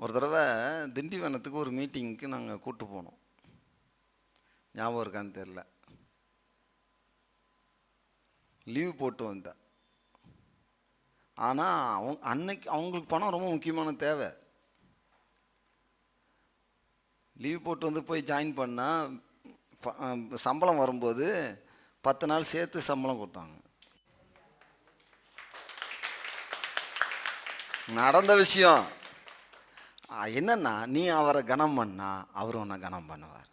ஒரு தடவை திண்டிவனத்துக்கு ஒரு மீட்டிங்க்கு நாங்கள் கூட்டு போனோம். ஞாபகம் இருக்கான்னு தெரில லீவ் போட்டு வந்தேன் ஆனால் அவங்க அன்னைக்கு அவங்களுக்கு பணம் ரொம்ப முக்கியமான தேவை. லீவ் போட்டு வந்து போய் ஜாயின் பண்ணால் சம்பளம் வரும்போது பத்து நாள் சேர்த்து சம்பளம் கொடுத்தாங்க. நடந்த விஷயம். என்னன்னா நீ அவரை கனம் பண்ணா அவர் உன்னை கனம் பண்ணுவார்.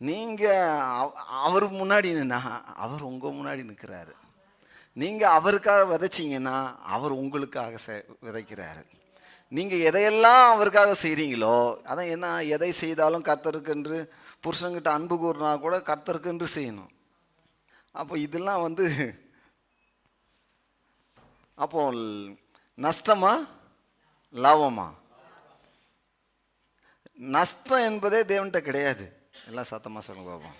நீங்கள் அவர் முன்னாடி நின்னா அவர் உங்கள் முன்னாடி நிற்கிறாரு நீங்கள் அவருக்காக விதைச்சிங்கன்னா அவர் உங்களுக்காக செ விதைக்கிறாரு. நீங்கள் எதையெல்லாம் அவருக்காக செய்கிறீங்களோ அதான் என்ன எதை செய்தாலும் கர்த்தருக்கென்று புருஷங்கிட்ட அன்பு கூறினா கூட கர்த்தருக்கென்று செய்யணும். அப்போ இதெல்லாம் வந்து அப்போ நஷ்டமா லாபமா? நஷ்டம் என்பதே தேவன்கிட்ட கிடையாது. எல்லாம் சத்தமாக சொல்லுங்க பாப்போம்.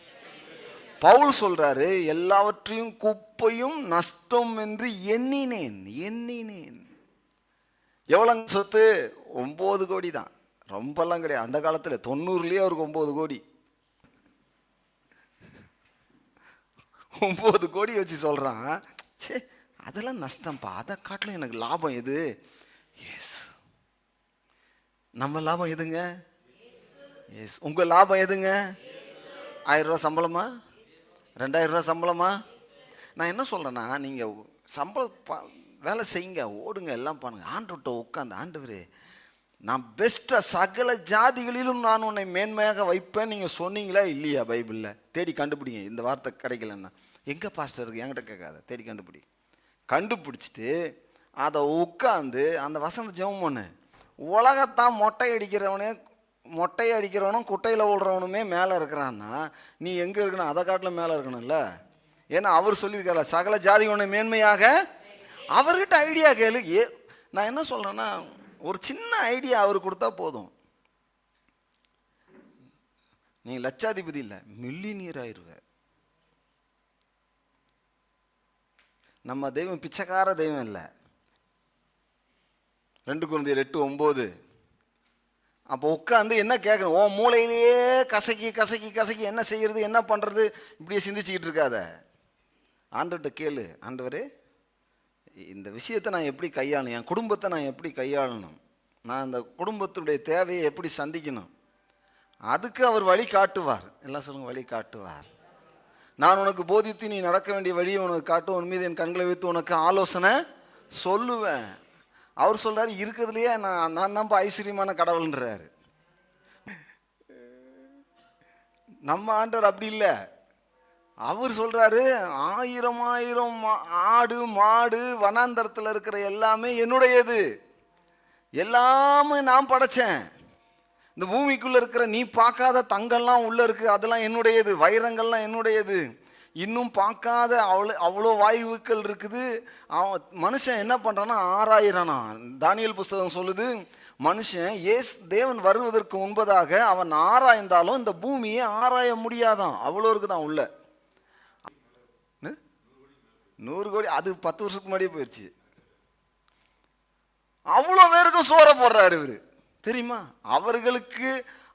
பவுல் சொல்றாரு எல்லாவற்றையும் குப்பையும் நஷ்டம் என்று எண்ணினேன் எண்ணினேன். எவ்வளோங்க சொத்து? ஒம்பது கோடி தான் ரொம்பலாம் கிடையாது. அந்த காலத்தில் தொண்ணூறுலேயே அவருக்கு ஒம்பது கோடி. ஒம்பது கோடி வச்சு சொல்கிறான் சே அதெல்லாம் நஷ்டம்ப்பா. அதை காட்டிலும் எனக்கு லாபம் எது? எஸ் நம்ம லாபம் எதுங்க? எஸ் உங்கள் லாபம் எதுங்க? ஆயிரம் ரூபா சம்பளமா? ரெண்டாயிரம் ரூபா சம்பளமா? நான் என்ன சொல்கிறேன்னா நீங்கள் சம்பளம் ப- வேலை செய்யுங்க ஓடுங்க எல்லாம் பண்ணுங்க. ஆண்டுகிட்ட உட்காந்து ஆண்டவர் நான் பெஸ்ட்டாக சகல ஜாதிகளிலும் நான் உன்னை மேன்மையாக வைப்பேன். நீங்கள் சொன்னீங்களா இல்லையா பைபிளில்? தேடி கண்டுபிடிங்க. இந்த வார்த்தை கிடைக்கலன்னா. எங்கே பாஸ்டர் இருக்கு? என்கிட்ட கேட்காத. தேடி கண்டுபிடி. கண்டுபிடிச்சிட்டு அதை உட்காந்து அந்த வசந்த ஜெபம் பண்ணு. உலகத்தான் மொட்டை அடிக்கிறவனே மொட்டை அடிக்கிறவனும் குட்டையில் ஓடுறவனுமே மேலே இருக்கிறான்னா நீ எங்கே இருக்கணும்? அதை காட்டில் மேலே இருக்கணும்ல? ஏன்னா அவர் சொல்லியிருக்காரு சகல ஜாதி உன்னை மேன்மையாக அவர்கிட்ட ஐடியா கேளு. ஏ நான் என்ன சொல்கிறேன்னா ஒரு சின்ன ஐடியா அவர் கொடுத்தா போதும். நீ லட்சாதிபதி இல்லை மில்லினியர் ஆயிடுவ நம்ம தெய்வம் பிச்சைக்கார தெய்வம் இல்லை. ரெண்டு குருந்தியர் எட்டு ஒம்பது அப்போ உட்காந்து என்ன கேட்கணும்? ஓ மூளையிலேயே கசக்கி கசக்கி கசக்கி என்ன செய்கிறது என்ன பண்ணுறது இப்படியே சிந்திச்சுக்கிட்டு இருக்காத. ஆண்டவர்கிட்ட கேளு. ஆண்டவர் இந்த விஷயத்தை நான் எப்படி கையாளணும்? என் குடும்பத்தை நான் எப்படி கையாளணும்? நான் இந்த குடும்பத்துடைய தேவையை எப்படி சந்திக்கணும்? அதுக்கு அவர் வழி காட்டுவார். எல்லாம் சொல்லுங்க வழி காட்டுவார். நான் உனக்கு போதித்து நீ நடக்க வேண்டிய வழியை உனக்கு காட்டும். உன் மீது என் கண்களை வைத்து உனக்கு ஆலோசனை சொல்லுவேன். அவர் சொல்கிறாரு இருக்கிறதுலையே நான் நான் நம்ப ஐஸ்வர்யமான கடவுள்ன்றாரு. நம்ம ஆண்டவர் அப்படி இல்லை. அவர் சொல்கிறாரு ஆயிரம் ஆயிரம் மா- ஆடு மாடு வனாந்தரத்தில் இருக்கிற எல்லாமே என்னுடையது. எல்லாமே நான் படைச்சேன். இந்த பூமிக்குள்ளே இருக்கிற நீ பார்க்காத தங்கம்லாம் உள்ளே இருக்கு அதெல்லாம் என்னுடையது. வைரங்கள்லாம் என்னுடையது. இன்னும் பார்க்காத அவ்வளோ அவ்வளோ வாயுக்கள் இருக்குது. அவன் மனுஷன் என்ன பண்ணுறான்னா ஆராயிறானா? தானியல் புஸ்தகம் சொல்லுது மனுஷன் ஏஸ் தேவன் வருவதற்கு முன்பதாக அவன் ஆராய்ந்தாலும் இந்த பூமியை ஆராய முடியாதான். அவ்வளோ இருக்குதான் உள்ள. நூறு கோடி அது பத்து வருஷத்துக்கு முன்னாடியே போயிடுச்சு அவ்வளோ பேருக்கும் சோற போடுறாரு இவர். தெரியுமா? அவர்களுக்கு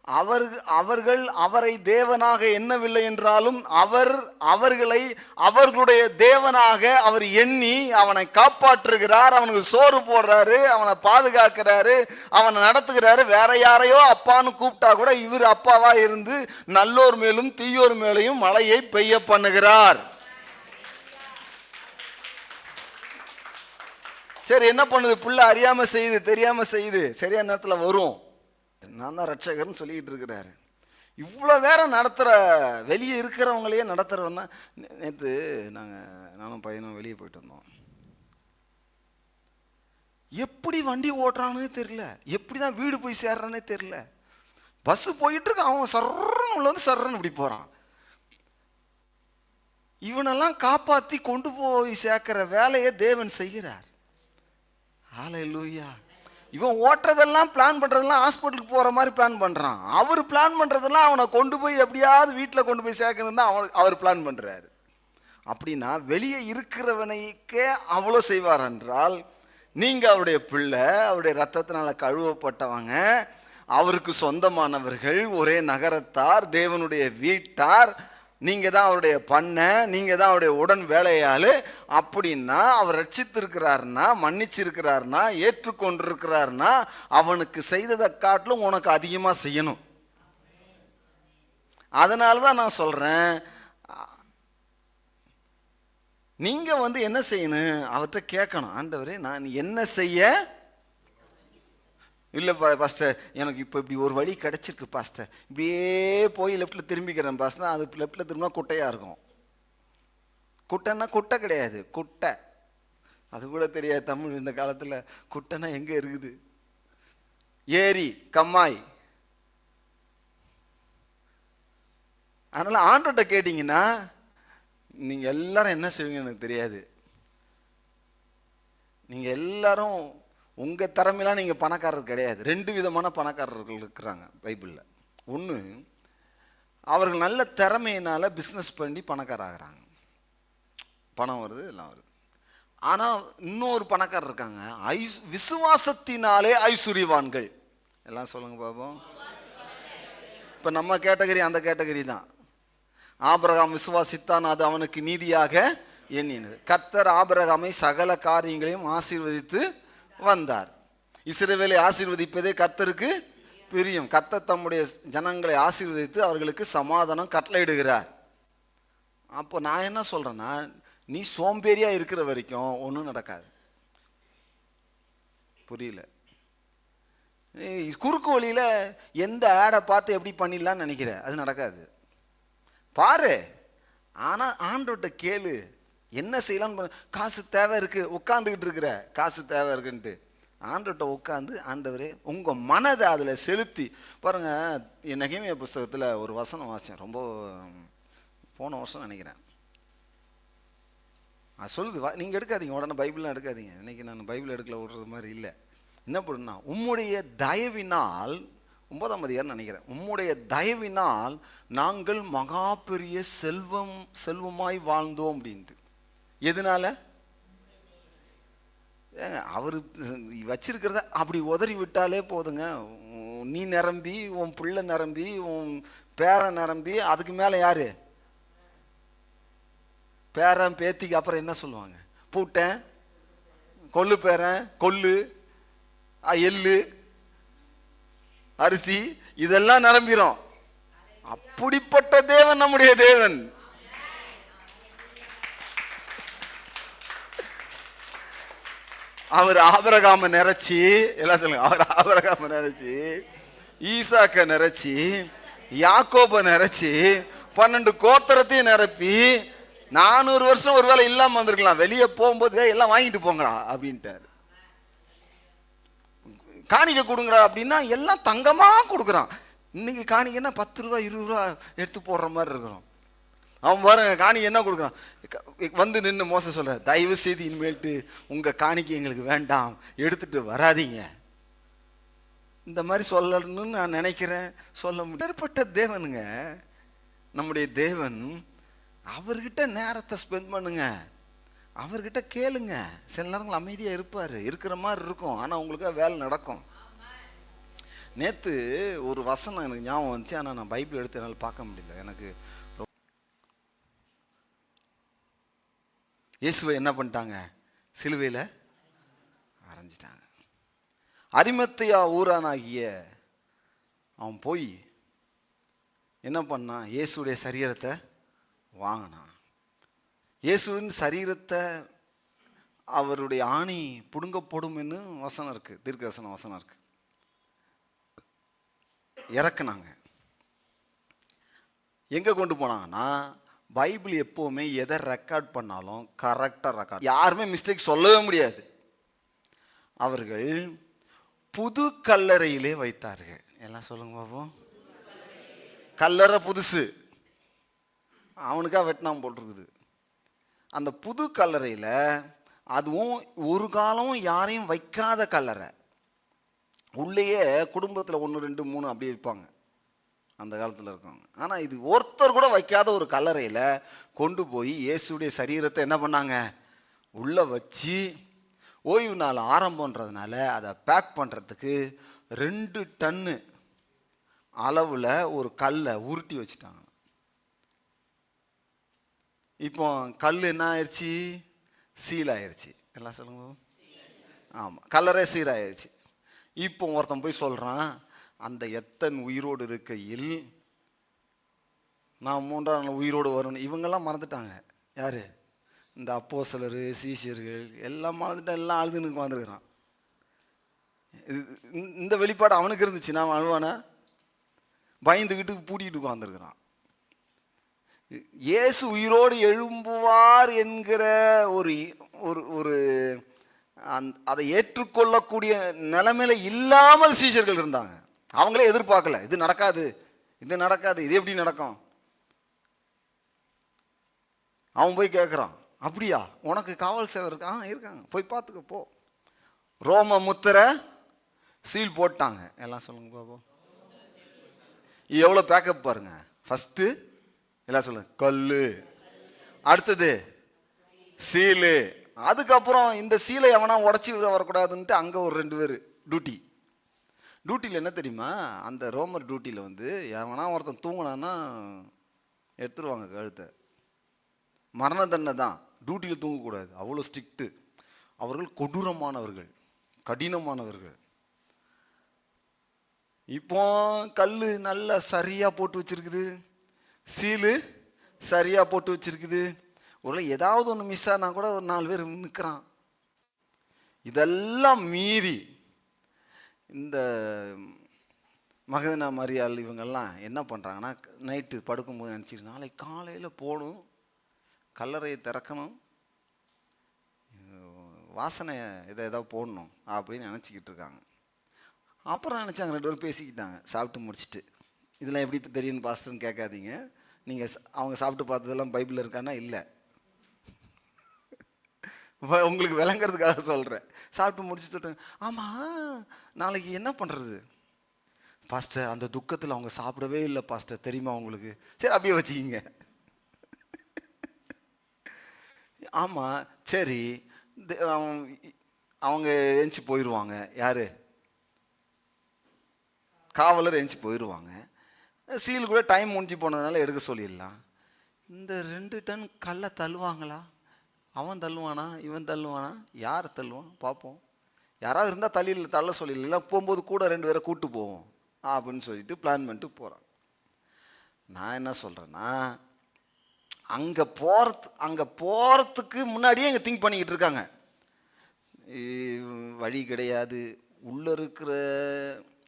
அவர் அவர்கள் அவரை தேவனாக எண்ணவில்லை என்றாலும் அவர் அவர்களை அவர்களுடைய தேவனாக அவர் எண்ணி அவனை காப்பாற்றுகிறார் அவனுக்கு சோறு போடுறாரு அவனை பாதுகாக்கிறாரு அவனை நடத்துகிறாரு. வேற யாரையோ அப்பான்னு கூப்பிட்டா கூட இவர் அப்பாவா இருந்து நல்லோர் மேலும் தீயோர் மேலையும் மழையை பெய்ய பண்ணுகிறார். சரி என்ன பண்ணுது? புள்ள அறியாம செய்யுது தெரியாம செய்யுது. சரியான நேரத்தில் வரும். நான் தான் ரட்சகர்னு சொல்லிக்கிட்டு இருக்கிறாரு. இவ்வளோ வேற நடத்துகிற வெளியே இருக்கிறவங்களையே நடத்துகிறவன்னா நேற்று நாங்கள் நானும் பையனும் வெளியே போயிட்டு வந்தோம். எப்படி வண்டி ஓட்டுறானே தெரியல. எப்படி தான் வீடு போய் சேர்றானே தெரியல. பஸ் போயிட்டுருக்கு அவன் சர்றன்னு உள்ள வந்து சர்றன்னு இப்படி போகிறான் இவனெல்லாம் காப்பாற்றி கொண்டு போய் சேர்க்கிற வேலையை தேவன் செய்கிறார். ஹalleluya இவன் ஓட்டுறதெல்லாம் பிளான் பண்ணுறதெல்லாம் ஹாஸ்பிட்டலுக்கு போகிற மாதிரி பிளான் பண்ணுறான் அவர் பிளான் பண்ணுறதெல்லாம் அவனை கொண்டு போய் எப்படியாவது வீட்டில் கொண்டு போய் சேர்க்கணுன்னு தான் அவன் அவர் பிளான் பண்ணுறாரு அப்படின்னா வெளியே இருக்கிறவனைக்கே அவ்வளோ செய்வார் என்றால் நீங்கள் அவருடைய பிள்ளை அவருடைய ரத்தத்தினால் கழுவப்பட்டவங்க அவருக்கு சொந்தமானவர்கள் ஒரே நகரத்தார் தேவனுடைய வீட்டார் நீங்கள் தான் அவருடைய பண்ணை நீங்கள் தான் அவருடைய உடன் வேலையால் அப்படின்னா அவர் ரட்சித்திருக்கிறாருன்னா மன்னிச்சிருக்கிறாருன்னா ஏற்றுக்கொண்டிருக்கிறாருன்னா அவனுக்கு செய்ததை காட்டிலும் உனக்கு அதிகமாக செய்யணும். அதனால தான் நான் சொல்கிறேன் நீங்கள் வந்து என்ன செய்யணும்? அவர்கிட்ட கேட்கணும். ஆண்டவரே நான் என்ன செய்ய இல்லை பாஸ்டர் எனக்கு இப்போ இப்படி ஒரு வழி கிடச்சிருக்கு பாஸ்டர் இப்படியே போய் லெஃப்ட்டில் திரும்பிக்கிறேன் பாஸ்டர் அது லெஃப்ட்டில் திரும்பினா குட்டையாக இருக்கும். குட்டைன்னா குட்டை கிடையாது குட்டை. அது கூட தெரியாது தமிழ் இந்த காலத்தில் குட்டைன்னா எங்கே இருக்குது? ஏரி கம்மாய். அதனால் ஆண்டோட்ட கேட்டிங்கன்னா நீங்கள் எல்லாரும் என்ன செய்வீங்க எனக்கு தெரியாது. நீங்கள் எல்லாரும் உங்கள் திறமையெல்லாம் நீங்கள் பணக்காரர் கிடையாது. ரெண்டு விதமான பணக்காரர்கள் இருக்கிறாங்க பைபிளில். ஒன்று அவர்கள் நல்ல திறமையினால் பிஸ்னஸ் பண்ணி பணக்காராகிறாங்க பணம் வருது எல்லாம் வருது. ஆனால் இன்னொரு பணக்காரர் இருக்காங்க. ஐஸ் விசுவாசத்தினாலே ஐஸ்வர்யவான்கள். எல்லாம் சொல்லுங்கள் பாப்போம் இப்போ நம்ம கேட்டகரி அந்த கேட்டகரி தான். ஆபரகாம் விசுவாசித்தான் அது அவனுக்கு நீதியாக எண்ணினது. கர்த்தர் ஆபிரகாமை சகல காரியங்களையும் ஆசீர்வதித்து வந்தார். இஸ்ரேவேலை ஆசீர்வதிப்பதே கர்த்தருக்கு பிரியம். கர்த்தர் தம்முடைய ஜனங்களை ஆசீர்வதித்து அவர்களுக்கு சமாதானம் கட்டளையிடுகிறார். அப்போ நான் என்ன சொல்கிறேன்னா நீ சோம்பேறியாக இருக்கிற வரைக்கும் ஒன்றும் நடக்காது. புரியல. நீ குறுக்கு வழியில் எந்த ஆடை பார்த்து எப்படி பண்ணிடலான்னு நினைக்கிற? அது நடக்காது. பாரு ஆனால் ஆண்டோட்ட கேளு. என்ன செய்யலாம்னு காசு தேவை இருக்குது உட்காந்துக்கிட்டு இருக்கிற காசு தேவை இருக்குன்ட்டு. ஆண்டோட்ட உட்காந்து ஆண்டவரே உங்கள் மனதை அதில் செலுத்தி. பாருங்கள் என் நகைமைய புஸ்தகத்தில் ஒரு வசனம் வாசித்தேன் ரொம்ப போன வருஷம் நினைக்கிறேன். அது சொல்லுது வா நீங்கள் எடுக்காதீங்க உடனே பைபிள்லாம் எடுக்காதீங்க. இன்னைக்கு நான் பைபிள் எடுக்கல விடுறது மாதிரி இல்லை. என்ன பண்ணுன்னா உம்முடைய தயவினால் ஒன்பதாம் அதிகாரம் நினைக்கிறேன் உம்முடைய தயவினால் நாங்கள் மகா பெரிய செல்வம் செல்வமாய் வாழ்ந்தோம் அப்படின்ட்டு. எதனால? அவர் வச்சிருக்கிறத அப்படி உதறி விட்டாலே போதுங்க. நீ நிரம்பி உன் பிள்ளை நிரம்பி உன் பேரன் நிரம்பி அதுக்கு மேலே யார்? பேரன் பேத்திக்கு அப்புறம் என்ன சொல்லுவாங்க? பூட்டேன் கொள்ளு பேரன் கொள்ளு எள்ளு அரிசி இதெல்லாம் நிரம்பிரும். அப்படிப்பட்ட தேவன் நம்முடைய தேவன். அவர் ஆபரகாம நிறைச்சி எல்லாம் சொல்லுங்க அவர் ஆபரகாம நிறைச்சி ஈசாக்க நிறைச்சி யாக்கோப நிறைச்சி பன்னெண்டு கோத்திரத்தையும் நிரப்பி நானூறு வருஷம் ஒருவேளை இல்லாமல் வந்திருக்கலாம். வெளியே போகும்போது எல்லாம் வாங்கிட்டு போங்கடா அப்படின்ட்டாரு. காணிக்கை கொடுங்கடா அப்படின்னா எல்லாம் தங்கமாக கொடுக்குறான். இன்னைக்கு காணிக்கைன்னா பத்து ரூபா இருபது ரூபா எடுத்து போடுற மாதிரி இருக்கிறோம். அவன் பாருங்க காணிக்கை என்ன கொடுக்குறான்? வந்து நின்று மோசம் சொல்ற தயவு செய்து இனிமேல்ட்டு உங்கள் காணிக்கை எங்களுக்கு வேண்டாம். எடுத்துட்டு வராதீங்க. இந்த மாதிரி சொல்லணும்னு நான் நினைக்கிறேன். சொல்ல முடியப்பட்ட தேவனுங்க. நம்முடைய தேவன் அவர்கிட்ட நேரத்தை ஸ்பெண்ட் பண்ணுங்க. அவர்கிட்ட கேளுங்க. சில நேரங்கள் அமைதியாக இருப்பார். இருக்கிற மாதிரி இருக்கும். ஆனால் உங்களுக்கு வேலை நடக்கும். நேற்று ஒரு வசனம் எனக்கு ஞாபகம் வந்துச்சு. ஆனால் நான் பைபிள் எடுத்து என்னால் பார்க்க முடியல. எனக்கு ரொம்ப- இயேசுவை என்ன பண்ணிட்டாங்க? சிலுவையில் அரைஞ்சிட்டாங்க. அரிமத்தையா ஊரானாகிய அவன் போய் என்ன பண்ணான்? இயேசுடைய சரீரத்தை வாங்கினான். இயேசுவின் சரீரத்தை அவருடைய ஆணி புடுங்கப்படும்னு வசனம் இருக்குது தீர்க்கதர்சன வசனம் இருக்குது இறக்குனாங்க. எங்கே கொண்டு போனாங்கன்னா பைபிள் எப்போவுமே எதை ரெக்கார்ட் பண்ணாலும் கரெக்டாக ரெக்கார்ட் யாருமே மிஸ்டேக் சொல்லவே முடியாது. அவர்கள் புது கல்லறையிலே வைத்தார்கள். எல்லாம் சொல்லுங்க பாப்போம் கல்லறை புதுசு. அவனுக்காக வெட்டினான் போட்டிருக்குது. அந்த புது கல்லறையில் அதுவும் ஒரு காலமும் யாரையும் வைக்காத கல்லறை. உள்ளேயே குடும்பத்தில் ஒன்று ரெண்டு மூணு அப்படியே வைப்பாங்க அந்த காலத்தில் இருக்கவங்க. ஆனால் இது ஒருத்தர் கூட வைக்காத ஒரு கல்லறையில் கொண்டு போய் இயேசுடைய சரீரத்தை என்ன பண்ணாங்க? உள்ளே வச்சு ஓய்வு நாள் ஆரம்பன்றதுனால அதை பேக் பண்ணுறதுக்கு ரெண்டு டன்னு அளவில் ஒரு கல்லை உருட்டி வச்சுட்டாங்க. இப்போ கல் என்ன ஆயிடுச்சு சீல் ஆயிடுச்சு எல்லாம் சொல்லுங்க. ஆமாம் கலரே சீராயிருச்சு இப்போ ஒருத்தன் போய் சொல்கிறான் அந்த எத்தன் உயிரோடு இருக்கையில் நான் மூன்றாம் நாள் உயிரோடு வரணும் இவங்கெல்லாம் மறந்துட்டாங்க. யார்? இந்த அப்போ சிலர் சீசியர்கள் எல்லாம் மறந்துட்டு எல்லாம் அழுதுன்னு வந்துருக்கிறான். இது இந்த- வெளிப்பாடு அவனுக்கு இருந்துச்சு. நான் அழுவானே? பயந்துக்கிட்டு பூட்டிகிட்டு உட்காந்துருக்கிறான் இயேசு உயிரோடு எழும்புவார் என்கிற ஒரு ஒரு ஒரு அந் அதை ஏற்றுக்கொள்ளக்கூடிய நிலைமையில இல்லாமல் சீஷர்கள் இருந்தாங்க. அவங்களே எதிர்பார்க்கல. இது நடக்காது. இது நடக்காது. இது எப்படி நடக்கும்? அவன் போய் கேட்குறான் அப்படியா? உனக்கு காவல் சேவை இருக்கா? ஆ இருக்காங்க. போய் பார்த்துக்க போ. ரோம முத்திரை சீல் போட்டாங்க. எல்லாம் சொல்லுங்க பாப்போம் எவ்வளோ பேக்கப் பாருங்க. ஃபஸ்ட்டு எல்லாம் சொல்லுங்க. கல் அடுத்தது சீலு. அதுக்கப்புறம் இந்த சீலை எவனா உடச்சி வரக்கூடாதுன்ட்டு அங்கே ஒரு ரெண்டு பேர். டியூட்டி டியூட்டியில் என்ன தெரியுமா? அந்த ரோமர் டியூட்டியில் வந்து எவனா ஒருத்தன் தூங்கினான்னா எடுத்துருவாங்க கழுத்தை. மரண தண்டனை தான். டியூட்டியில் தூங்கக்கூடாது. அவ்வளோ ஸ்ட்ரிக்ட்டு அவர்கள் கொடூரமானவர்கள். கடினமானவர்கள். இப்போ கல் நல்லா சரியாக போட்டு வச்சிருக்குது. சீலு சரியாக போட்டு வச்சிருக்குது. ஒரு ஏதாவது ஒன்று மிஸ் ஆனால் கூட ஒரு நாலு பேர் நிற்கிறான் இதெல்லாம் மீறி இந்த மகதனா மரியாள் இவங்கெல்லாம் என்ன பண்ணுறாங்கன்னா நைட்டு படுக்கும்போது நினச்சிட்டு நாளைக்கு காலையில் போகணும் கல்லறையை திறக்கணும் வாசனை இதை ஏதாவது போடணும் அப்படின்னு நினச்சிக்கிட்டு இருக்காங்க. அப்புறம் நினச்சாங்க ரெண்டு பேரும் பேசிக்கிட்டாங்க சாப்பிட்டு முடிச்சுட்டு. இதெல்லாம் எப்படி தெரியும்னு பாஸ்டர்னு கேட்காதீங்க. நீங்கள் அவங்க சாப்பிட்டு பார்த்ததெல்லாம் பைபிளில் இருக்கான்னா இல்லை. உங்களுக்கு விளங்குறதுக்காக சொல்கிறேன் சாப்பிட்டு முடிச்சுட்டு சொல்கிறேன் ஆமாம் நாளைக்கு என்ன பண்ணுறது பாஸ்டர் அந்த துக்கத்தில் அவங்க சாப்பிடவே இல்லை பாஸ்டர் தெரியுமா உங்களுக்கு? சரி அப்படியே வச்சுக்கிங்க. ஆமாம் சரி. அவங்க- அவங்க எஞ்சி போயிடுவாங்க யார்? காவலர் எஞ்சி போயிடுவாங்க சீல் கூட டைம் முடிஞ்சு போனதுனால எடுக்க சொல்லிடலாம். இந்த ரெண்டு டன் கல்லை தள்ளுவாங்களா? அவன் தள்ளுவானா இவன் தள்ளுவானா யார் தள்ளுவான்? பார்ப்போம். யாராவது இருந்தால் தள்ளியில் தள்ள சொல்லிடலாம் போகும்போது கூட ரெண்டு பேரை கூட்டு போவோம் அப்படின்னு சொல்லிட்டு பிளான் பண்ணிட்டு போகிறான் நான் என்ன சொல்கிறேன்னா அங்கே போகிறது அங்கே போகிறதுக்கு முன்னாடியே இங்கே திங்க் பண்ணிக்கிட்டு இருக்காங்க. வழி கிடையாது. உள்ளே இருக்கிற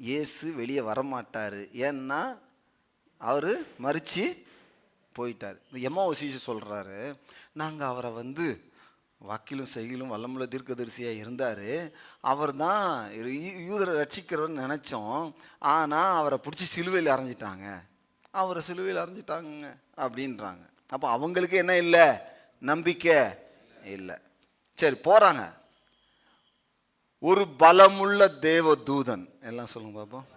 இயேசு வெளியே வரமாட்டார். ஏன்னா அவர் மறித்து போயிட்டார். எம்மா ஓசிசி சொல்கிறாரு நாங்கள் அவரை வந்து வக்கீலும் செய்கிலும் வல்லமுள்ள தீர்க்கதரிசியாக இருந்தார். அவர் தான் யூதரை ரட்சிக்கிறவர்னு நினச்சோம். ஆனால் அவரை பிடிச்சி சிலுவையில் அரைஞ்சிட்டாங்க அவரை சிலுவையில் அரைஞ்சிட்டாங்க அப்படின்றாங்க. அப்போ அவங்களுக்கு என்ன இல்லை? நம்பிக்கை இல்லை. சரி போகிறாங்க ஒரு பலமுள்ள தேவ தூதன் எல்லாம் சொல்லுங்க பாப்போம்.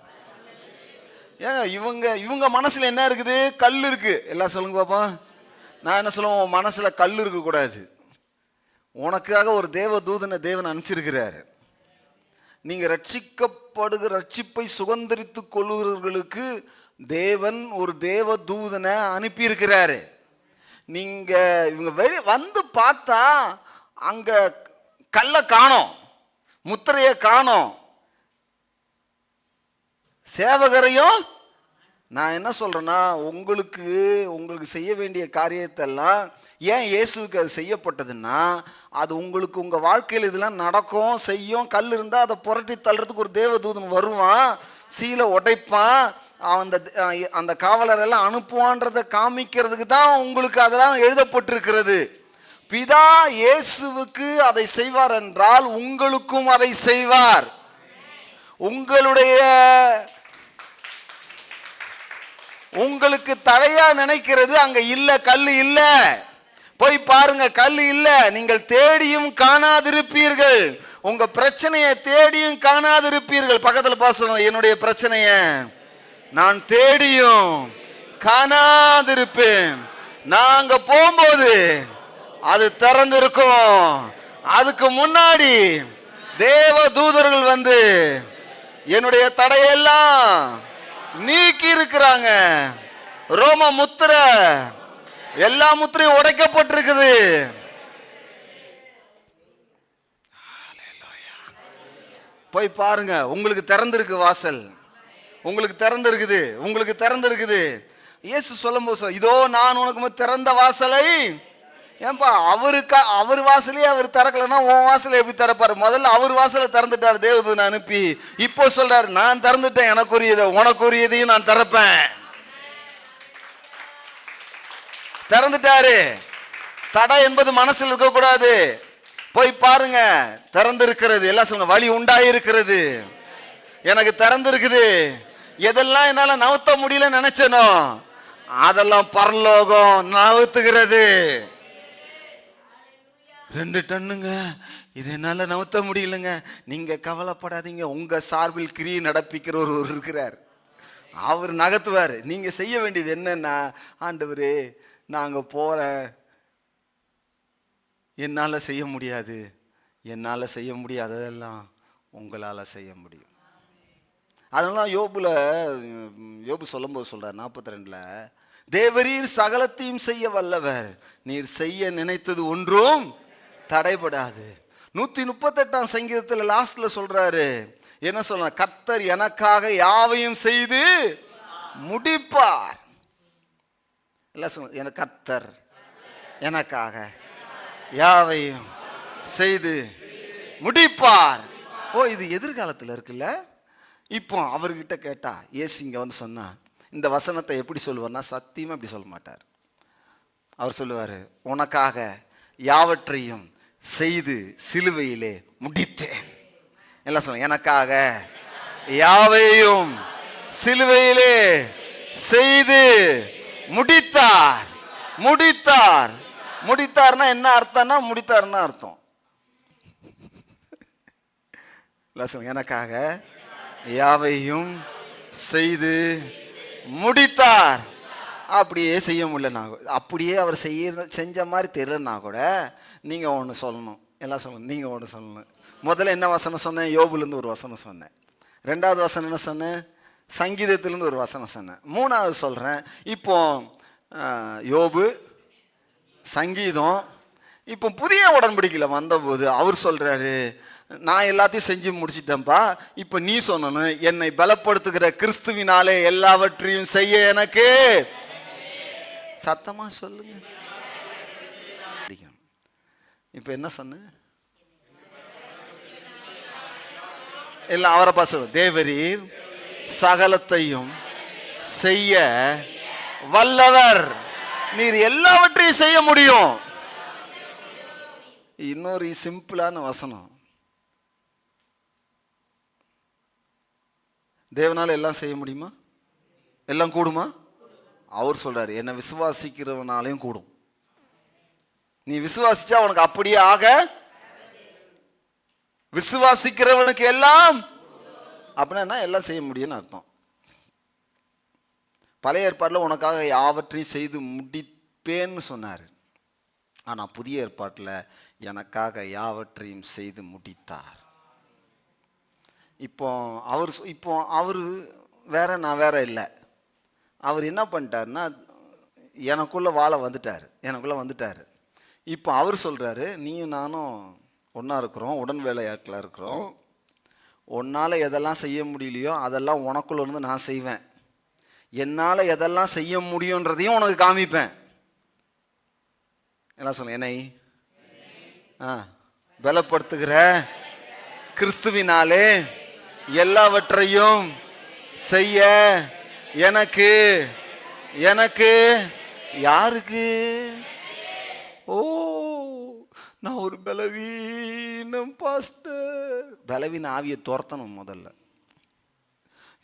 ஏன் இவங்க இவங்க மனசில் என்ன இருக்குது? கல் இருக்குது எல்லாம் சொல்லுங்க பாப்பா. நான் என்ன சொல்லுவோம் மனசில் கல் இருக்கக்கூடாது உனக்காக ஒரு தேவ தூதனை தேவன் அனுப்பிச்சிருக்கிறாரு. நீங்கள் ரட்சிக்கப்படுகிற ரட்சிப்பை சுதந்திரித்து கொள்ளுகிறவர்களுக்கு தேவன் ஒரு தேவ தூதனை அனுப்பியிருக்கிறாரு. நீங்கள் இவங்க வெளி வந்து பார்த்தா அங்கே கல்லை காணோம். முத்திரையை காணோம். சேவகரையும் நான் என்ன சொல்கிறேன்னா உங்களுக்கு உங்களுக்கு செய்ய வேண்டிய காரியத்தெல்லாம் ஏன் இயேசுவுக்கு அது செய்யப்பட்டதுன்னா அது உங்களுக்கு உங்கள் வாழ்க்கையில் இதெல்லாம் நடக்கும் செய்யும் கல் இருந்தால் அதை புரட்டி தள்ளுறதுக்கு ஒரு தேவதூதன் வருவான் சீலை உடைப்பான் அந்த அந்த காவலர் எல்லாம் அனுப்புவான்றதை காமிக்கிறதுக்கு தான் உங்களுக்கு அதெல்லாம் எழுதப்பட்டிருக்கிறது. பிதா இயேசுவுக்கு அதை செய்வார் என்றால் உங்களுக்கும் அதை செய்வார். உங்களுடைய உங்களுக்கு தடையா நினைக்கிறது அங்க இல்ல கல் இல்ல. போய் பாருங்க கல் இல்ல. நீங்கள் தேடியும் காணாதிருப்பீர்கள். உங்க பிரச்சனையை தேடியும் காணாதிருப்பீர்கள். பக்கத்துல பாசணும் என்னுடைய பிரச்சனைய நான் தேடியும் காணாதிருப்பேன். நாங்க போகும்போது அது திறந்திருக்கும். அதுக்கு முன்னாடி தேவ தூதர்கள் வந்து என்னுடைய தடையெல்லாம் நீக்கி இருக்கிறாங்க ரோம முத்திரை. எல்லா முத்திரையும் உடைக்கப்பட்டிருக்குது. போய் பாருங்க உங்களுக்கு திறந்திருக்கு வாசல். உங்களுக்கு திறந்திருக்குது உங்களுக்கு திறந்திருக்குது. இயேசு சொல்லும்போது சொல், இதோ நான் உனக்கு திறந்த வாசலை ஏன்பா அவருக்கா அவர் வாசலே அவர் திறக்கலன்னா உன் வாசலை எப்படி திறப்பாரு? முதல்ல அவர் வாசலை திறந்துட்டார் தேவதூன் அனுப்பி. இப்போ சொல்றாரு நான் திறந்துட்டேன் எனக்குரியதை உனக்குரியதையும் நான் திறப்பேன். திறந்துட்டாரு. தடை என்பது மனசில் இருக்கக்கூடாது. போய் பாருங்க திறந்திருக்கிறது. எல்லாம் சொல்லுங்க வழி உண்டாயிருக்கிறது. எனக்கு திறந்திருக்குது. எதெல்லாம் என்னால் நவுத்த முடியல நினைச்சனோ அதெல்லாம் பரலோகம் நவுத்துகிறது. ரெண்டு டன்னுங்க. இது என்னால் நவுத்த முடியலங்க. நீங்கள் கவலைப்படாதீங்க. உங்கள் சார்பில் கிரியை நடப்பிக்கிற ஒரு இருக்கிறார். அவர் நகர்த்துவார். நீங்கள் செய்ய வேண்டியது என்னன்னா ஆண்டவரே நாங்கள் போகிறேன் என்னால் செய்ய முடியாது. என்னால் செய்ய முடியாததெல்லாம் உங்களால் செய்ய முடியும். அதெல்லாம் யோபுல யோபு சொல்லும்போது சொல்கிறார் நாற்பத்தி ரெண்டில் தேவரீர் சகலத்தையும் செய்ய வல்லவர். நீர் செய்ய நினைத்தது ஒன்றும் தடைபடாது. நூற்றி முப்பத்தெட்டாம் சங்கீதத்தில் லாஸ்டில் சொல்கிறாரு என்ன சொல்ற கர்த்தர் எனக்காக யாவையும் செய்து முடிப்பார். எல்லாம் சொல்ல எனக்கு கர்த்தர் எனக்காக யாவையும் செய்து முடிப்பார். ஓ இது எதிர்காலத்தில் இருக்குல்ல? இப்போ அவர்கிட்ட கேட்டா ஏசு இங்கே வந்து சொன்னால் இந்த வசனத்தை எப்படி சொல்லுவார்னா சத்தியமாக இப்படி சொல்ல மாட்டார். அவர் சொல்லுவார் உனக்காக யாவற்றையும் செய்து சிலுவையிலே முடித்தேன். எல்லாம் சொல்லுங்க எனக்காக யாவையும் சிலுவையிலே செய்து முடித்தார். முடித்தார். முடித்தார்னா என்ன அர்த்தம்னா முடித்தார்னா அர்த்தம். எனக்காக யாவையும் செய்து முடித்தார். அப்படியே செய்ய முடியல அப்படியே அவர் செய்ய செஞ்ச மாதிரி தெரியலனா கூட நீங்கள் ஒன்று சொல்லணும். எல்லாம் சொல்லணும் நீங்கள் ஒன்று சொல்லணும். முதல்ல என்ன வசனம் சொன்னேன்? யோபுலேருந்து ஒரு வசனம் சொன்னேன். ரெண்டாவது வசனம் என்ன சொன்னேன்? சங்கீதத்துலேருந்து ஒரு வசனம் சொன்னேன். மூணாவது சொல்கிறேன் இப்போ யோபு சங்கீதம் இப்போ புதிய உடன்படிக்கையில் வந்தபோது அவர் சொல்கிறாரு நான் எல்லாத்தையும் செஞ்சு முடிச்சிட்டேன்ப்பா. இப்போ நீ சொன்னணும் என்னை பலப்படுத்துகிற கிறிஸ்துவினாலே எல்லாவற்றையும் செய்ய எனக்கு. சத்தமாக சொல்லுங்கள் இப்போ என்ன சொன்ன? இல்லை அவரை பாச தேவரீர் சகலத்தையும் செய்ய வல்லவர். நீர் எல்லாவற்றையும் செய்ய முடியும். இன்னொரு சிம்பிளான வசனம். தேவனால் எல்லாம் செய்ய முடியுமா? எல்லாம் கூடுமா? அவர் சொல்றாரு என்னை விசுவாசிக்கிறவனாலையும் கூடும். நீ விசுவாசிச்சா உனக்கு அப்படியே ஆக. விசுவாசிக்கிறவனுக்கு எல்லாம். அப்படின்னா என்ன? எல்லாம் செய்ய முடியும்னு அர்த்தம். பழைய ஏற்பாட்டில் உனக்காக யாவற்றையும் செய்து முடிப்பேன்னு சொன்னார். ஆனால் புதிய ஏற்பாட்டில் எனக்காக யாவற்றையும் செய்து முடித்தார். இப்போ அவர் இப்போ அவர் வேற நான் வேற இல்லை. அவர் என்ன பண்ணிட்டாருன்னா எனக்குள்ளே வாழ வந்துட்டார். எனக்குள்ளே வந்துட்டார். இப்போ அவர் சொல்கிறாரு நீயும் நானும் ஒன்றா இருக்கிறோம் உடன் வேலையாட்களாக இருக்கிறோம். உன்னால் எதெல்லாம் செய்ய முடியலையோ அதெல்லாம் உனக்குள்ள இருந்து நான் செய்வேன். என்னால் எதெல்லாம் செய்ய முடியுன்றதையும் உனக்கு காமிப்பேன். என்ன சொல்ல என்னை? ஆ பலப்படுத்துகிற கிறிஸ்துவினாலே எல்லாவற்றையும் செய்ய எனக்கு எனக்கு யாருக்கு? ஓ நான் ஒரு பலவீனம் பாஸ்டர் பலவீன ஆவியை துரத்தணும் முதல்ல.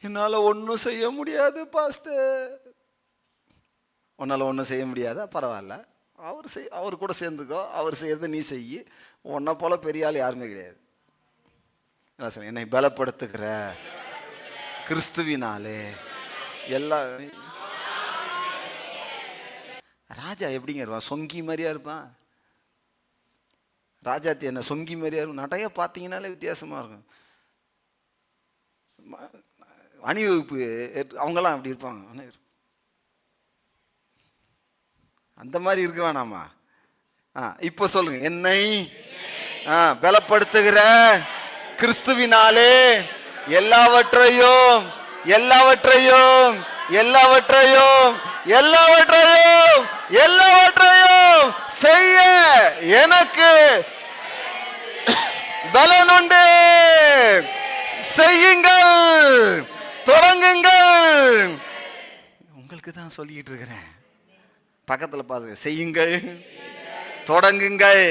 என்னால் ஒன்றும் செய்ய முடியாது பாஸ்டர் உன்னால் ஒன்றும் செய்ய முடியாதா? பரவாயில்ல. அவர் செய் அவர் கூட சேர்ந்துக்கோ. அவர் செய்யறதை நீ செய். உன்னை போல பெரிய ஆள் யாருமே கிடையாது. என்ன சொல்ல என்னை பலப்படுத்துகிற கிறிஸ்துவினாலே. எல்லா ராஜா எப்படிங்க இருப்பான் சொங்கி மாதிரியா இருப்பான் ராஜாத்தி என்ன சொங்கி மாதிரியா இருக்கும்? நடைய பார்த்தீங்கன்னாலே வித்தியாசமாக இருக்கும். அணிவகுப்பு அவங்கெல்லாம் அப்படி இருப்பாங்க. அந்த மாதிரி இருக்க வேணாமா? ஆ இப்போ சொல்லுங்க. என்னை ஆ பலப்படுத்துகிற கிறிஸ்துவினாலே எல்லாவற்றையும் எல்லாவற்றையும் எல்லாவற்றையும் எல்லாவற்றையும் எல்லாவற்றையும் செய்ய எனக்கு பலனுண்டு. செய்யுங்கள் தொடங்குங்கள். உங்களுக்கு தான் சொல்லிட்டு இருக்கிறேன். பக்கத்தில் பாருங்க செய்யுங்கள் தொடங்குங்கள்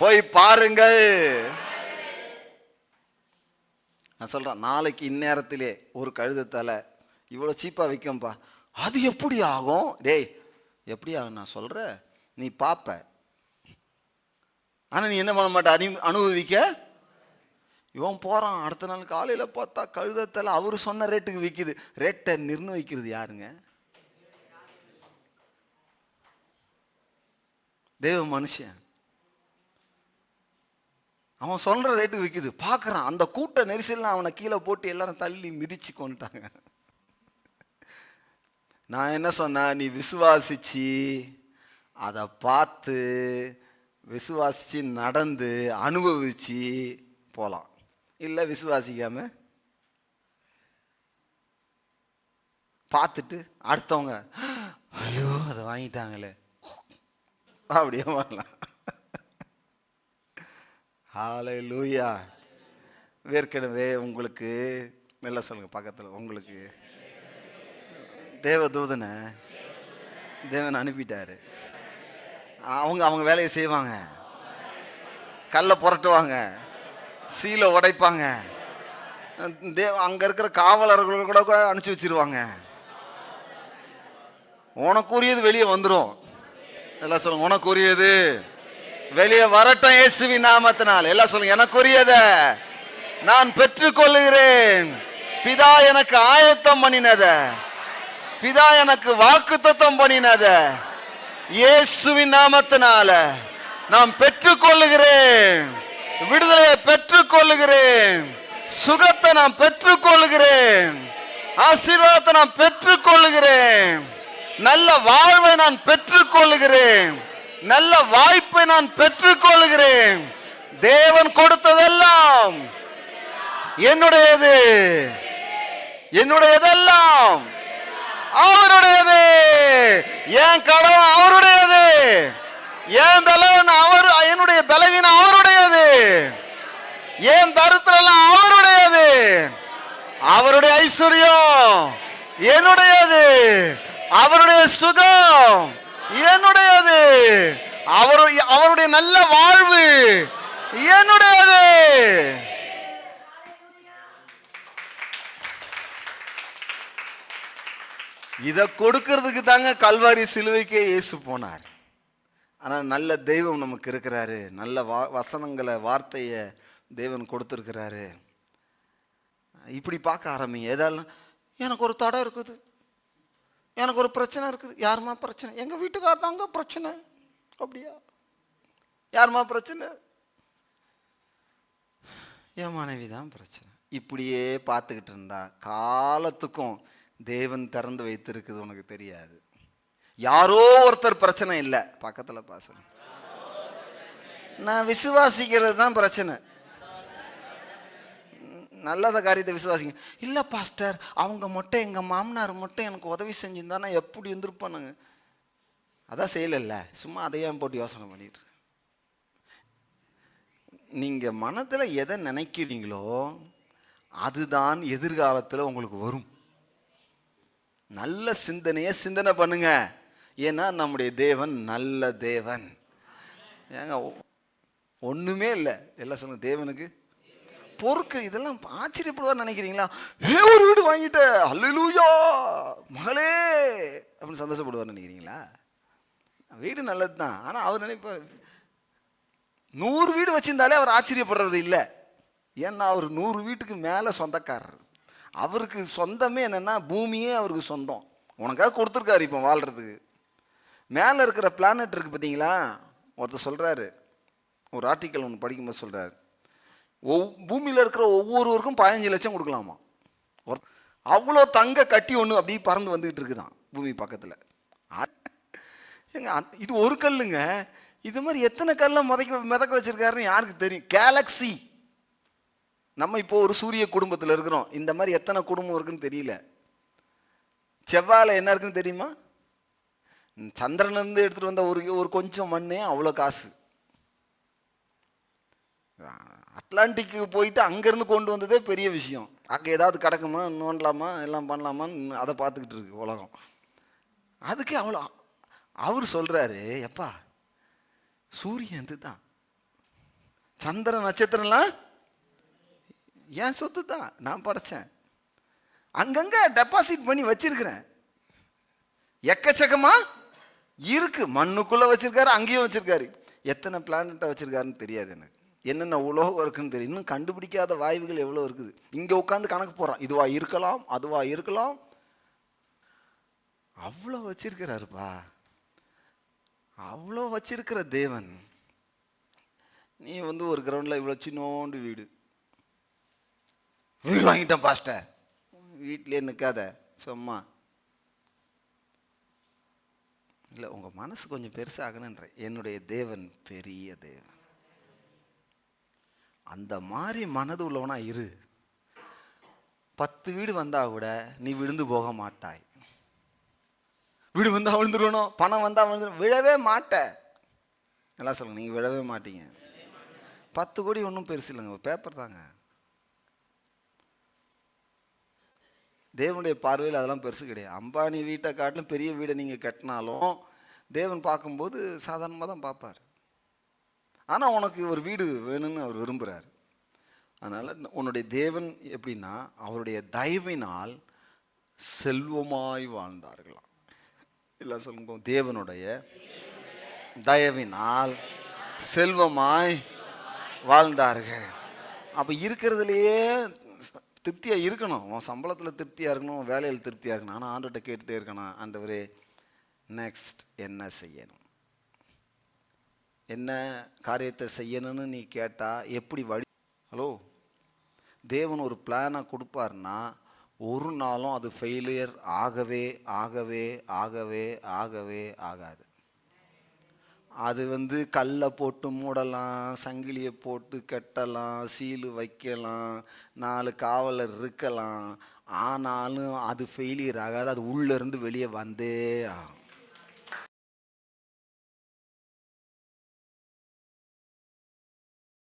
போய் பாருங்கள். நான் சொல்றேன் நாளைக்கு இந்நேரத்திலே ஒரு கழுதத்தால இவ்வளோ சீப்பாக விற்கும்பா அது எப்படி ஆகும்? டேய் எப்படி ஆகும் நான் சொல்கிற நீ பார்ப்ப ஆனால் நீ என்ன பண்ண மாட்ட? அனு அனுபவிக்க? இவன் போகிறான் அடுத்த நாள் காலையில் பார்த்தா கழுதத்தில் அவர் சொன்ன ரேட்டுக்கு விற்கிது ரேட்டை நிர்ணயிக்கிறது யாருங்க? தெய்வ மனுஷன். அவன் சொல்கிற ரேட்டுக்கு விற்கிது பார்க்குறான் அந்த கூட்ட நெரிசலில் அவனை கீழே போட்டு எல்லாரும் தள்ளி மிதிச்சு கொண்டுட்டாங்க. நான் என்ன சொன்னேன் நீ விசுவாசிச்சு அதை பார்த்து விசுவாசிச்சு நடந்து அனுபவிச்சு போகலாம் இல்லை விசுவாசிக்காம பார்த்துட்டு அடுத்தவங்க ஐயோ அதை வாங்கிட்டாங்களே. அப்படியே வாங்கலாம் ஹாலை லூயா வேர்க்கனவே உங்களுக்கு நல்லா சொல்லுங்கள் பக்கத்தில் உங்களுக்கு தேவதூதனை தேவன் அனுப்பிட்டாரு. அவங்க அவங்க வேலையை செய்வாங்க. கல்லை புரட்டுவாங்க. சீலை உடைப்பாங்க. தேவ அங்கே இருக்கிற காவலர்கள் கூட கூட அனுப்பிச்சி வச்சிருவாங்க. உனக்குரியது வெளியே வந்துடும் எல்லாம் சொல்லுங்க உனக்குரியது வெளியே வரட்டும் இயேசுவி நாமத்தினால். எல்லாம் சொல்லுங்க எனக்குரியத நான் பெற்றுக்கொள்ளுகிறேன். பிதா எனக்கு ஆயத்தம் பண்ணினதை பிதா எனக்கு வாக்குத்தத்தம் பண்ணினத இயேசுவின் நாமத்தினால நான் பெற்றுக்கொள்ளுகிறேன். விடுதலையை பெற்றுக்கொள்ளுகிறேன். சுகத்தை நான் பெற்றுக்கொள்ளுகிறேன். ஆசீர்வாதத்தை நான் பெற்றுக்கொள்ளுகிறேன். நல்ல வாழ்வை நான் பெற்றுக்கொள்ளுகிறேன். நல்ல வாய்ப்பை நான் பெற்றுக்கொள்கிறேன் தேவன் கொடுத்ததெல்லாம் என்னுடையது. என்னுடையதெல்லாம் அவருடையது. என் கடன் அவருடையது. என் பலவன் அவர் என்னுடைய பலவீனம் அவருடையது. என் தருத்திரம் அவருடையது. அவருடைய ஐஸ்வர்யம் என்னுடையது. அவருடைய சுகம் என்னுடையது. அவரு அவருடைய நல்ல வாழ்வு என்னுடையது. இதை கொடுக்கறதுக்கு தாங்க கல்வாரி சிலுவைக்கே இயேசு போனார். ஆனால் நல்ல தெய்வம் நமக்கு இருக்கிறாரு. நல்ல வா வசனங்களை வார்த்தையை தெய்வன் கொடுத்துருக்கிறாரு. இப்படி பார்க்க ஆரம்பிங்க. ஏதாலும் எனக்கு ஒரு தடை இருக்குது. எனக்கு ஒரு பிரச்சனை இருக்குது. யாருமா பிரச்சனை? எங்கள் வீட்டுக்கார் தாங்க பிரச்சனை. அப்படியா? யாருமா பிரச்சனை? என் மனைவி தான் பிரச்சனை. இப்படியே பார்த்துக்கிட்டு இருந்தா காலத்துக்கும் தேவன் திறந்து வைத்திருக்குது உனக்கு தெரியாது. யாரோ ஒருத்தர் பிரச்சனை இல்லை. பக்கத்தில் பாசன நான் விசுவாசிக்கிறது தான் பிரச்சனை. நல்லத காரியத்தை விசுவாசிங்க. இல்லை பாஸ்டர் அவங்க மட்டும் எங்கள் மாமனார் மட்டும் எனக்கு உதவி செஞ்சுருந்தா நான் எப்படி இருந்திருப்பானுங்க? அதான் செய்யலைல்ல சும்மா அதையே போட்டு யோசனை பண்ணிட்டு நீங்கள் மனதில் எதை நினைக்கிறீங்களோ அதுதான் எதிர்காலத்தில் உங்களுக்கு வரும். நல்ல சிந்தனையை சிந்தனை பண்ணுங்க. ஏன்னா நம்முடைய தேவன் நல்ல தேவன். ஏங்க ஒன்றுமே இல்லை. எல்லாம் சொல்லுங்க தேவனுக்கு? பொருட்கள் இதெல்லாம் ஆச்சரியப்படுவார் நினைக்கிறீங்களா? ஏ ஒரு வீடு வாங்கிட்ட. அல்லூயா மகளே! அப்படின்னு சந்தோஷப்படுவார் நினைக்கிறீங்களா? வீடு நல்லது தான் ஆனால் அவர் நினைப்பார் நூறு வீடு வச்சிருந்தாலே அவர் ஆச்சரியப்படுறது இல்லை. ஏன்னா அவர் நூறு வீட்டுக்கு மேலே சொந்தக்காரர். அவருக்கு சொந்தமே என்னென்னா பூமியே அவருக்கு சொந்தம். உனக்காக கொடுத்துருக்காரு இப்போ வாழ்கிறதுக்கு மேலே இருக்கிற பிளானட் இருக்குது பார்த்தீங்களா ஒருத்தர் சொல்கிறாரு ஒரு ஆர்டிக்கல் ஒன்று படிக்கும்போது சொல்கிறார் ஒவ் பூமியில் இருக்கிற ஒவ்வொருவருக்கும் பதினஞ்சு லட்சம் கொடுக்கலாமா? ஒரு அவ்வளோ தங்க கட்டி ஒன்று அப்படியே பறந்து வந்துக்கிட்டு இருக்குதான் பூமி பக்கத்தில். ஏங்க இது ஒரு கல்லுங்க. இது மாதிரி எத்தனை கல்லை முதக்க மிதக்க வச்சிருக்காருன்னு யாருக்கு தெரியும்? கேலக்ஸி நம்ம இப்போ ஒரு சூரிய குடும்பத்தில் இருக்கிறோம். இந்த மாதிரி எத்தனை குடும்பம் இருக்குன்னு தெரியல. செவ்வாயில் என்ன இருக்குன்னு தெரியுமா? சந்திரன்லேருந்து எடுத்துகிட்டு வந்த ஒரு ஒரு கொஞ்சம் மண்ணே அவ்வளோ காசு. அட்லாண்டிக்கு போயிட்டு அங்கேருந்து கொண்டு வந்ததே பெரிய விஷயம். அங்கே ஏதாவது கிடக்குமா? நோண்டலாமா? எல்லாம் பண்ணலாமான்னு அதை பார்த்துக்கிட்டு இருக்கு உலகம். அதுக்கே அவ்வளோ அவர் சொல்கிறாரு எப்பா சூரியன் இதுதான். சந்திர நட்சத்திரம்லாம் என் சொத்து தான் நான் படைச்சேன். அங்கங்கே டெபாசிட் பண்ணி வச்சிருக்கிறேன். எக்கச்சக்கமாக இருக்கு. மண்ணுக்குள்ளே வச்சுருக்காரு அங்கேயும் வச்சுருக்காரு. எத்தனை பிளானட்டை வச்சுருக்காருன்னு தெரியாது எனக்கு. என்னென்ன உலோகம் இருக்குன்னு தெரியும். இன்னும் கண்டுபிடிக்காத வாய்வுகள் எவ்வளோ இருக்குது? இங்கே உட்காந்து கணக்கு போகிறான் இதுவா இருக்கலாம் அதுவா இருக்கலாம். அவ்வளோ வச்சிருக்கிறாருப்பா. அவ்வளோ வச்சிருக்கிற தேவன். நீ வந்து ஒரு கிரவுண்டில் இவ்வளோ சின்னோண்டு வீடு. வீடு வாங்கிட்டேன் பாஸ்டர் வீட்டிலே நிற்காத சும்மா. இல்லை உங்கள் மனசு கொஞ்சம் பெருசாகணுன்ற என்னுடைய தேவன் பெரிய தேவன். அந்த மாதிரி மனது உள்ளவனா இரு. பத்து வீடு வந்தா கூட நீ விழுந்து போக மாட்டாய். வீடு வந்தா விழுந்துருவணும் பணம் வந்தா விழுந்துரும் விழவே மாட்ட. எல்லாம் சொல்லுங்க நீங்கள் விழவே மாட்டீங்க. பத்து கோடி ஒன்றும் பெருசு இல்லைங்க பேப்பர் தாங்க. தேவனுடைய பார்வையில் அதெல்லாம் பெருசு கிடையாது. அம்பானி வீட்டை காட்டிலும் பெரிய வீடை நீங்கள் கட்டினாலும் தேவன் பார்க்கும்போது சாதாரணமாக தான் பார்ப்பார். ஆனால் உனக்கு ஒரு வீடு வேணும்னு அவர் விரும்புகிறார் அதனால் உன்னுடைய தேவன் எப்படின்னா அவருடைய தயவினால் செல்வமாய் வாழ்ந்தார்களாம். இல்லை சொல்லுங்க தேவனுடைய தயவினால் செல்வமாய் வாழ்ந்தார்கள். அப்போ இருக்கிறதுலையே திருப்தியாக இருக்கணும். உன் சம்பளத்தில் திருப்தியாக இருக்கணும் உன் வேலையில் திருப்தியாக இருக்கணும். ஆனால் ஆண்டுகிட்ட கேட்டுகிட்டே இருக்கணும் ஆண்டவரே நெக்ஸ்ட் என்ன செய்யணும்? என்ன காரியத்தை செய்யணும்னு நீ கேட்டால் எப்படி வழி ஹலோ தேவன் ஒரு பிளானை கொடுப்பாருன்னா ஒரு நாளும் அது ஃபெயிலியர் ஆகவே ஆகவே ஆகவே ஆகவே ஆகாது. அது வந்து கல்லை போட்டு மூடலாம் சங்கிலியை போட்டு கட்டலாம் சீலு வைக்கலாம் நாலு காவலர் இருக்கலாம். ஆனாலும் அது ஃபெயிலியர் ஆகாது. அது உள்ளேருந்து வெளியே வந்தே ஆகும்.